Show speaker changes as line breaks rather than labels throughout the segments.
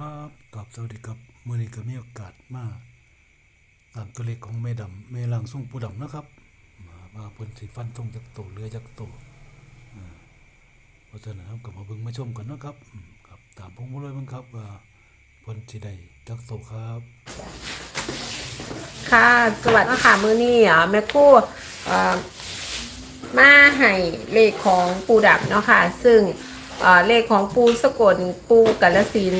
ครับกับสวัสดีครับมื่อนี้ก็มีโอกาสมาตามตัวเลขของแม่ดำแม่ลังส่งปูดำนะครับมามาเพิ่นสิฟันทงจากโตเรือจากโตอ่เพราะฉะนั้นเราก็มาเบิ่งมาชมกันนะครับครับตามผมมาเลยเบิ่งครับว่าเพิ่นสิได้จากโตครับ
ค่ะสวัสดีค่ะมือนี้อะแม่คู่อ่อมาให้เลขของปูดับเนาะค่ะ ซึ่งเลขของปูสกลปูกาลสิน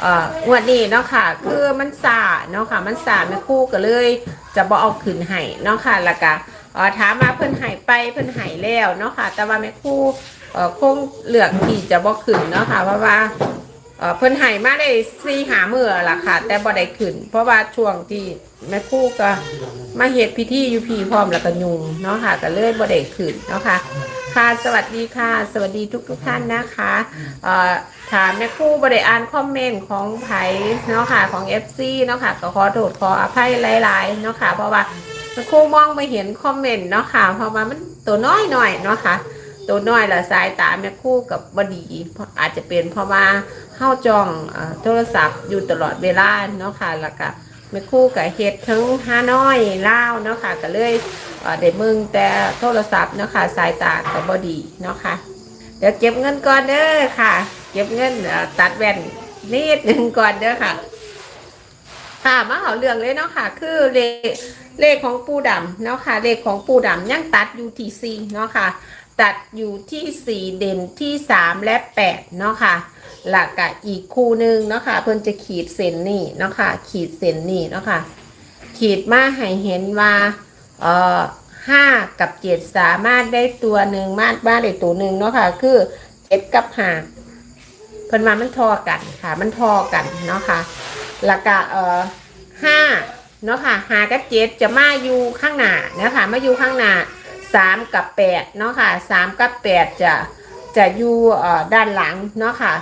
เอ่องวดนี้เนาะค่ะ คือมันสาเนาะค่ะ มันสาแม่คู่ก็เลย จะบ่เอาขึ้นให้เนาะค่ะแล้วก็เอ่อถามมาเพิ่นให้ไปเพิ่นให้แล้วเนาะค่ะ แต่ว่าแม่คู่เอ่อคงเลือกที่จะบ่ขึ้นเนาะค่ะ เพราะว่าเอ่อเพิ่นให้มาได้สี่หาเมือล่ะค่ะ แต่บ่ได้ขึ้น เพราะว่าช่วงที่แม่คู่ก็มาเฮ็ดพิธีอยู่พีพร้อมแล้วก็ยุงเนาะค่ะก็เลยบ่ได้ขึ้นเนาะค่ะ ค่ะสวัสดีค่ะ สวัสดีทุกทุกท่านนะคะเอ่อถามแม่คู่บ่ได้อ่านคอมเมนต์ของไผเนาะค่ะของ FC เนาะค่ะก็ขอโทษขออภัยหลายๆเนาะค่ะเพราะว่าแม่คู่มองไม่เห็นคอมเมนต์เนาะค่ะเพราะว่ามันตัวน้อยหน่อยเนาะค่ะตัวน้อยละสายตาแม่คู่กับบดีอาจจะเป็นเพราะว่าเฮาจองอโทรศัพท์อยู่ตลอดเวลาเนาะค่ะแล้วก็ ม่ครู่กับเฮ็ดทั้งฮาน้อยเล่าวเนาะค่ะก็เลยเดมึงแต่โทรศัพท์เนาะค่ะสายตากับบดีเนาะค่ะ เดี๋ยวเก็บเงินก่อนเด้อค่ะ เก็บเงินตัดแว่นนิดหนึ่งก่อนเด้อค่ะ ค่ะมาเอาเรื่องเลยเนาะค่ะ คือเลขเลขของปูดำเนาะค่ะ เลขของปูดำยังตัดอยู่ที่สี่เนาะค่ะ ตัดอยู่ที่สี่เด่นที่สามและแปดเนาะค่ะ หลักกะอีกคู่หนึ่งเนาะค่ะเพิ่นจะขีดเส้นนี่เนาะค่ะขีดเส้นนี่เนาะค่ะขีดมาให้เห็นว่าเอ่อห้ากับเจ็ดสามารถได้ตัวหนึ่งมาดบ้านได้ตัวหนึ่งเนาะค่ะคือเจ็ดกับห้าเพิ่นมามันทอกันค่ะ มันทอกันเนาะค่ะแล้วก็เอ่อห้าเนาะค่ะหากับเจ็ดจะมาอยู่ข้างหน้าเนาะค่ะมาอยู่ข้างหน้าสามกับแปดเนาะค่ะสามกับแปดจะจะอยู่เอ่อด้านหลังเนาะค่ะ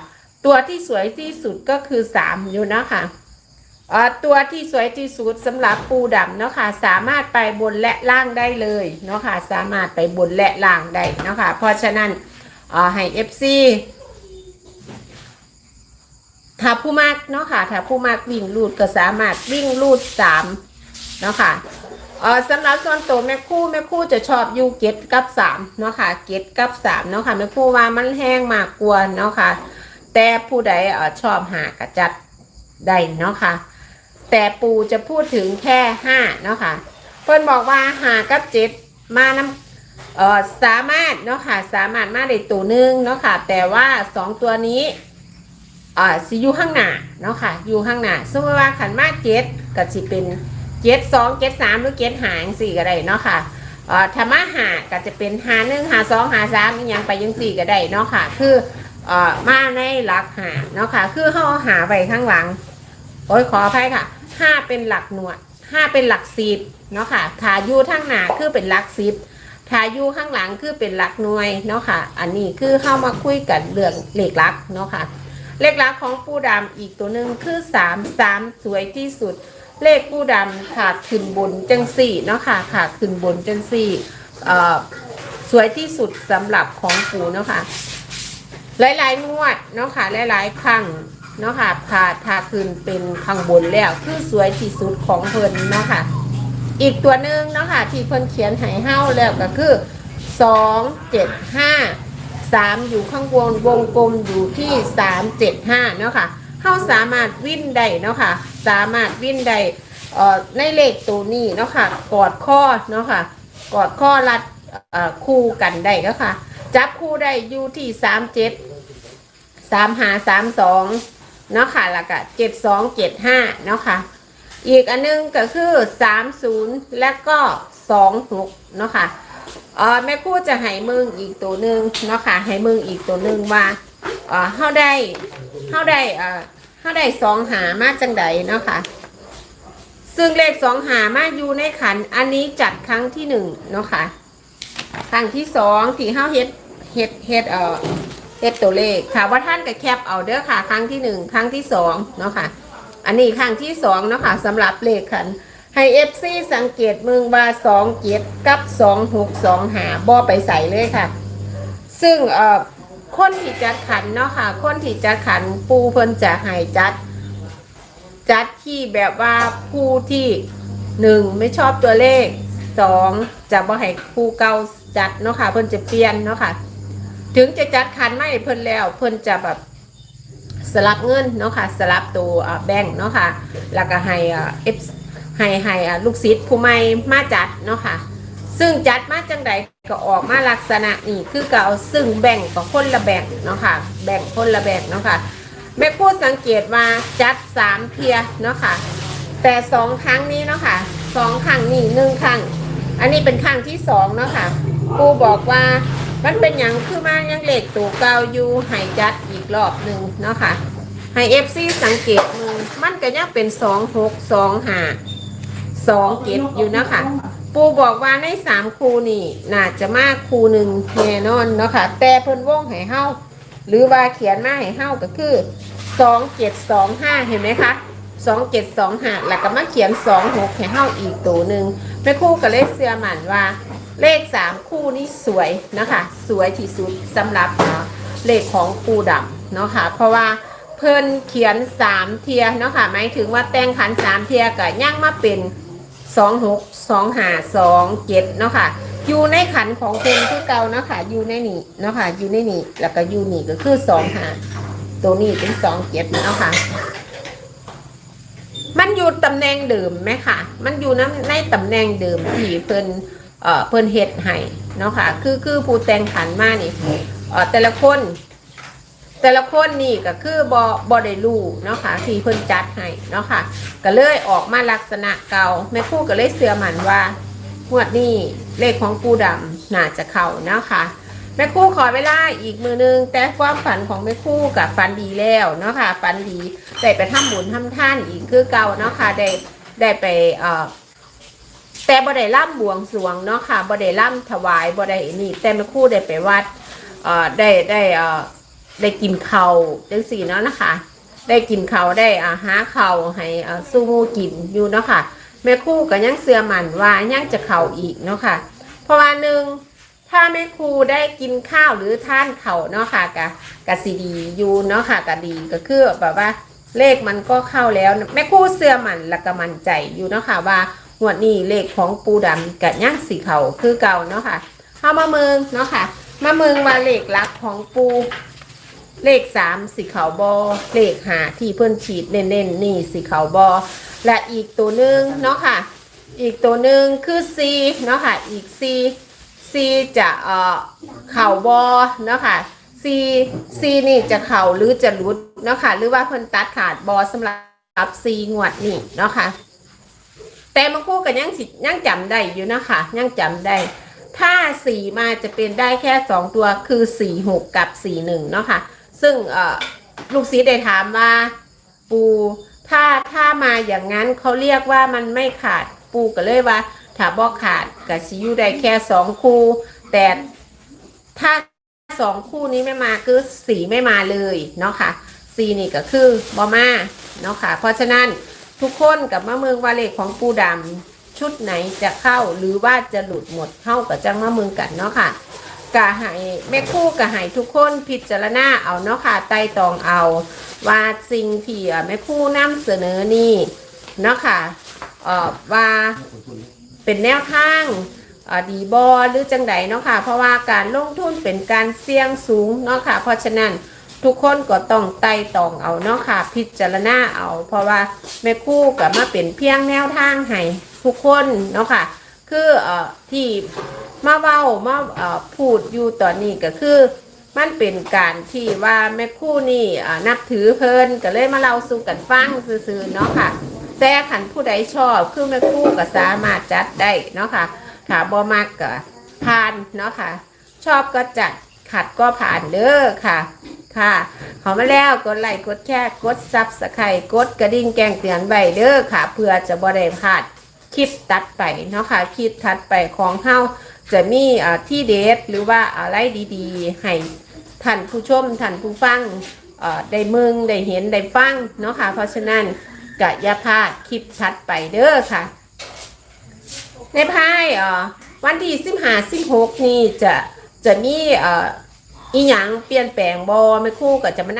ตัวที่สวยที่สุดก็คือสามอยู่นะค่ะอ่อตัวที่สวยที่สุดสำหรับปูดำเนาะค่ะสามารถไปบนและล่างได้เลยเนาะค่ะสามารถไปบนและล่างได้เนาะค่ะเพราะฉะนั้นเอ่อให้ FC ถ้าผู้มากเนาะค่ะถ้าผู้มากวิ่งลูดก็สามารถวิ่งลูดสามเนาะค่ะเออสำหรับส่วนตัวแม่คู่แม่คู่จะชอบอยูเก็ตกับสามเนาะค่ะเก็ตกับสามเนาะค่ะแม่คู่ว่ามันแห้งมากกว่าเนาะค่ะ แต่ผู้ใดอชอบหากระจัดได้เนาะค่ะ แต่ปูจะพูดถึงแค่ห้าเนาะค่ะ เพิ่นบอกว่าหากับเจ็ดมาน้ำเออสามารถเนาะค่ะสามารถมาได้ตัวหนึ่งเนาะค่ะ แต่ว่าสองตัวนี้อ่าสิอยู่ข้างหน้าเนาะค่ะ อยู่ข้างหน้าสมมติว่าขันมาเจ็ดก็สิเป็นเจ็ดสองเจ็ดสามหรือเจ็ดหางสี่ก็ได้เนาะค่ะเอ่อถ้ามาหาก็จะเป็นหาหนึ่งหาสองหาสามยังไปยังสี่ก็ได้เนาะค่ะ คือ เอ่อมาในหลักหาเนาะค่ะ คือเขาเอาหาไปข้างหลัง โอ้ยขออภัยค่ะห้าเป็นหลักหน่วยห้าเป็นหลักสิบเนาะค่ะถายู่ข้างหน้าคือเป็นหลักสิบถ้ายู่ข้างหลังคือเป็นหลักหน่วยเนาะค่ะ อันนี้คือเข้ามาคุยกันเรื่องเลขลักเนาะค่ะ เลขลักของปูดำอีกตัวหนึ่งคือสามสามสวยที่สุด เลขปูดำขาดขึ้นบนจังสี่เนาะค่ะขาดขึ้นบนจังสี่เออสวยที่สุดสำหรับของปูเนาะค่ะ หลายๆงวดเนาะค่ะหลายๆครั้งเนาะค่ะผ่าทาขึ้นเป็นข้างบนแล้ว คือสวยที่สุดของเพิ่นเนาะค่ะ อีกตัวหนึ่งเนาะค่ะที่เพิ่นเขียนให้เฮ้าแล้วก็คือสองเจ็ดห้าสามอยู่ข้างบนวงกลมอยู่ที่สามเจ็ดห้าเนาะค่ะเฮ้าสามารถวิ่นได้เนาะค่ะ สามารถวิ่นได้ในเลขตัวนี้เนาะค่ะ กอดข้อเนาะค่ะ กอดข้อรัดคู่กันได้ก็ค่ะ จับคู่ได้อยู่ที่สามเจ็ด สามหาสามสองเนาะค่ะแล้วก็เจ็ดสองเจ็ดห้าเนาะค่ะ อีกอันนึงก็คือสามศูนย์และก็สองหกเนาะค่ะเออแม่คู่จะให้มึงอีกตัวหนึ่งเนาะค่ะให้มึงอีกตัวหนึ่งว่าเออเฮาได้เฮาได้เออเฮาได้สองหามาจังใดเนาะค่ะ ซึ่งเลขสองหามาอยู่ในขันอันนี้จัดครั้งที่หนึ่งเนาะค่ะครั้งที่สองที่เฮาเฮ็ดเฮ็ดเฮ็ดเออ เฮ็ดตัวเลขค่ะว่าท่านกับแคปเอาเด้อค่ะ ครั้งที่หนึ่งครั้งที่สองเนาะค่ะ อันนี้ครั้งที่สองเนาะค่ะสำหรับเลขขันให้เอฟซีสังเกตมึงว่าสองเจ็ดกับสองหกสองหาบ่ไปใส่เลยค่ะ ซึ่งเอ่อคนที่จัดขันเนาะค่ะ คนที่จัดขันปูเพิ่นจะให้จัด จัดที่แบบว่าผู้ที่หนึ่งไม่ชอบตัวเลขสองจะบ่ให้ผู้เก่าจัดเนาะค่ะ เพิ่นจะเปลี่ยนเนาะค่ะ ถึงจะจัดขันไม่เพิ่นแล้ว เพิ่นจะแบบสลับเงินเนาะค่ะสลับตัวแบงค์เนาะค่ะแล้วก็ให้เอฟให้ให้ลูกศิษย์ผู้ใหม่มาจัดเนาะค่ะ ซึ่งจัดมาจังใดก็ออกมาลักษณะนี่คือเก่าซึ่งแบ่งกับคนละแบ่งเนาะค่ะ แบ่งคนละแบ่งเนาะค่ะแม่พูดสังเกตว่าจัดสามเพียเนาะค่ะ แต่สองครั้งนี้เนาะค่ะสองครั้งนี่หนึ่งครั้ง อันนี้เป็นครั้งที่สองเนาะค่ะปูบอกว่า มันเป็นอย่างคือมายังเหล็กตัวเก่าอยู่ให้จัดอีกรอบหนึ่งเนาะค่ะให้เอฟซีสังเกตมือมันก็ยังเป็นสองหกสองห้าสองเจ็ดอยู่เนาะค่ะปูบอกว่าในสามคูนี่น่าจะมากคูหนึ่งแน่นอนเนาะค่ะแต่เพิ่นวงให้เฮาหรือว่าเขียนมาให้เฮาก็คือสองเจ็ดสองห้าเห็นไหมคะสองเจ็ดสองห้าแล้วก็มาเขียนสองหกให้เฮาอีกตัวหนึ่งแม่ครู่กับเลขเสื้อหมันว่า เลขสามคู่นี้สวยนะคะ สวยที่สุดสำหรับเนาะเลขของปูดำเนาะค่ะเพราะว่าเพิ่นเขียนสามเทียเนาะค่ะหมายถึงว่าแต่งขันสามเทียกับย่างมาเป็นสองหกสองหาสองเจ็ดเนาะค่ะอยู่ในขันของคุณคือเก่าเนาะค่ะอยู่ในนี่เนาะค่ะอยู่ในนี่แล้วก็อยู่นี่ก็คือสองหาตัวนี้เป็นสองเจ็ดเนาะค่ะมันอยู่ตำแหน่งเดิมไหมค่ะ มันอยู่ในในตำแหน่งเดิมที่เพิ่น เอ่อเพิ่นเฮ็ดให้เนาะค่ะ คือคือผู้แต่งขันมานี่เอ่อแต่ละคน แต่ละคนนี่ก็คือบอบอได้รู้เนาะค่ะที่เพิ่นจัดให้เนาะค่ะ ก็เลยออกมาลักษณะเก่าแม่ครู่ก็เลยเสือมันว่างวดนี้เลขของปูดำน่าจะเข้าเนาะค่ะแม่คู่ขอเวลาอีกมือนึง แต่ความฝันของแม่คู่กับฝันดีแล้วเนาะค่ะฝันดีได้ไปทำบุญทำท่านอีกคือเก่าเนาะค่ะได้ได้ไปเอ่อ แต่บ่ได้ล่ำบวงสรวงเนาะค่ะบ่ได้ล่ำถวายบ่ได้นี่ แต่แม่ครู่ได้ไปวัดเอ่อได้ได้เอ่อได้กินเขาวจังสี่เนาะนะคะ ได้กินเขาวได้อาหาเขาวให้อ่าสู้หมูกินอยู่เนาะค่ะ แม่ครู่ก็ยังเสือมันว่ายังจะเข่าอีกเนาะค่ะ เพราะว่าหนึ่งถ้าแม่ครูได้กินข้าวหรือท่านเข่าเนาะค่ะกะกะสีดีอยู่เนาะค่ะกะดีก็คือแบบว่าเลขมันก็เข้าแล้ว แม่ครู่เสือมันและก็มันใจอยู่เนาะค่ะว่า หวดนี้เลขของปูดำกับย่างสีเขาคือเก่าเนาะค่ะเข้ามาเมืองเนาะค่ะ มาเมืองว่าเลขลักของปูเลขสามสีขาวบอเลขหาที่เพิ่นฉีดเน้นๆนี่สีขาวบอและอีกตัวหนึ่งเนาะค่ะ อีกตัวหนึ่งคือ C เนาะค่ะ อีก C C จะเอ่อเข่าบอเนาะค่ะ C C นี่จะเข่าหรือจะหลุดเนาะค่ะ หรือว่าเพิ่นตัดขาดบอสำหรับ C งวดนี่เนาะค่ะ แต่บางคู่ก็ยังสิยังจำได้อยู่นะคะยังจำได้ ถ้าสี่มาจะเป็นได้แค่สองตัวคือสี่หกกับสี่หนึ่งเนาะค่ะ ซึ่งเอ่อลูกศิษย์ได้ถามว่า ปูถ้าถ้ามาอย่างนั้นเขาเรียกว่ามันไม่ขาดปูก็เลยว่าถ้าบ่ขาดกับชิยูได้แค่สองคู่ แต่ถ้าสองคู่นี้ไม่มาคือสีไม่มาเลยเนาะค่ะสีนี่ก็คือบอมาเนาะค่ะเพราะฉะนั้น ทุกคนกับมะเมืองวาเลขของปูดำชุดไหนจะเข้าหรือว่าจะหลุดหมดเข้ากับจังมะเมืองกันเนาะค่ะกะให้แม่คู่กะให้ทุกคนพิจารณาเอาเนาะค่ะไต่ตองเอา ว่าสิ่งที่แม่คู่นำเสนอนี่เนาะค่ะเอ่อว่าเป็นแนวทางดีบอหรือจังใดเนาะค่ะ เพราะว่าการลงทุนเป็นการเสี่ยงสูงเนาะค่ะ เพราะฉะนั้น ทุกคนก็ต้องไต่ตองเอาเนาะค่ะ พิจารณาเอา เพราะว่าแม่คู่กับมาเป็นเพียงแนวทางให้ทุกคนเนาะค่ะ คือเอ่อที่มาเว้ามาเอ่อพูดอยู่ตอนนี้ก็คือ มันเป็นการที่ว่าแม่คู่นี่อ่านับถือเพลินก็เลยมาเล่าสู่กันฟังซื่อๆเนาะค่ะ แต่ขันผู้ใดชอบคือแม่คู่ก็สามารถจัดได้เนาะค่ะถ้าบ่มากก็ผ่านเนาะค่ะ ชอบก็จัดขัดก็ผ่านเด้อค่ะ ค่ะขามาแล้วกดไลค์กดแชร์กดซับสไครต์กดกระดิ่งแจ้งเตือนไว้เด้อค่ะ เพื่อจะบ่ได้พลาดคลิปตัดไปเนาะค่ะคลิปถัดไปของเฮาจะมีอ่าที่เดทหรือว่าอะไรดีๆ ให้ท่านผู้ชมท่านผู้ฟังอ่อได้มืองได้เห็นได้ฟังเนาะค่ะ เพราะฉะนั้นกะยาพลาดคลิปชัดไปเด้อค่ะ ในพายอ่อวันที่สิบห้าสิบหกนี่จะจะมี อีหยังเปลี่ยนแปลงบอไม่ครู่ก็จะมา